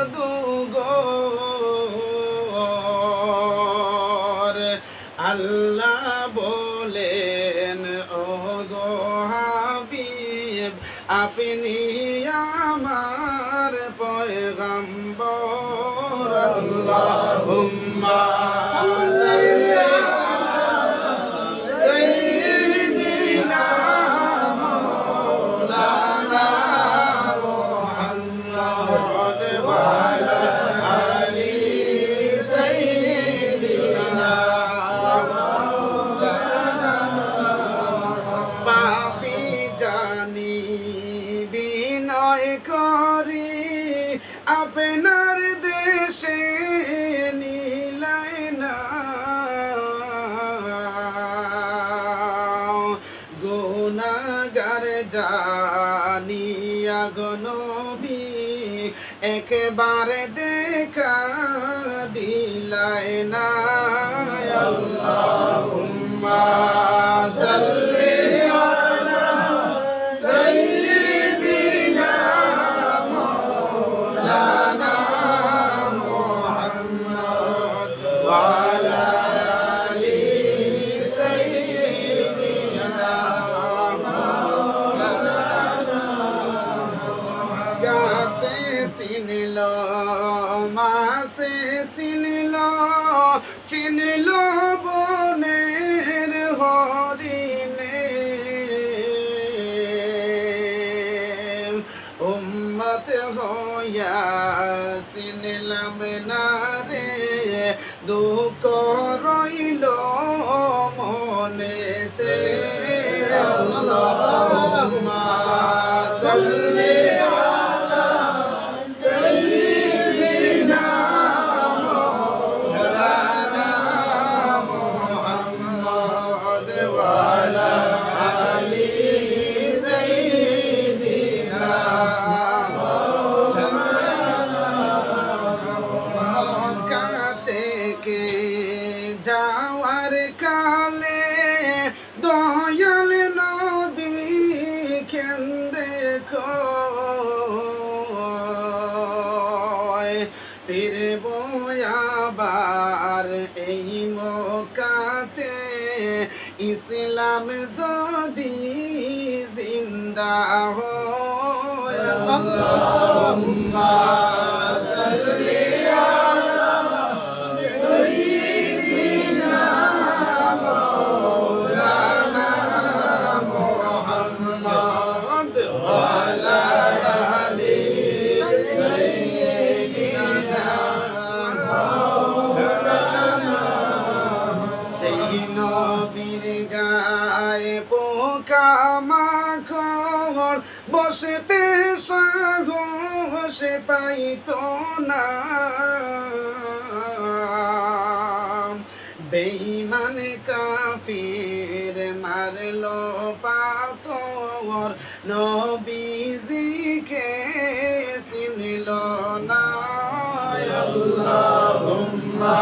জাদুগর আল্লাহ বলেন ও গো হাবিব আপনি আমার পয়গম্বর। আল্লাহ আপনার দেশে নীলাই না গুনাগার জানিয়া গনবি একবার দেখা দিলাই না আল্লাহুম্মা মাসে চিনিল চিনিল বনের হরিণে। উম্মত হইয়া চিনিলাম না রে দুঃখ রইল মনেতে। আল্লাহুম্মা সাল্লি আবার এই মোকাতে ইসলাম যদি জিন্দা হয়। মাখর বসতে সাহস পাইতো না। বেইমান কাফির মারলো পাথর নবীজিকে চিনল না। আল্লাহুম্মা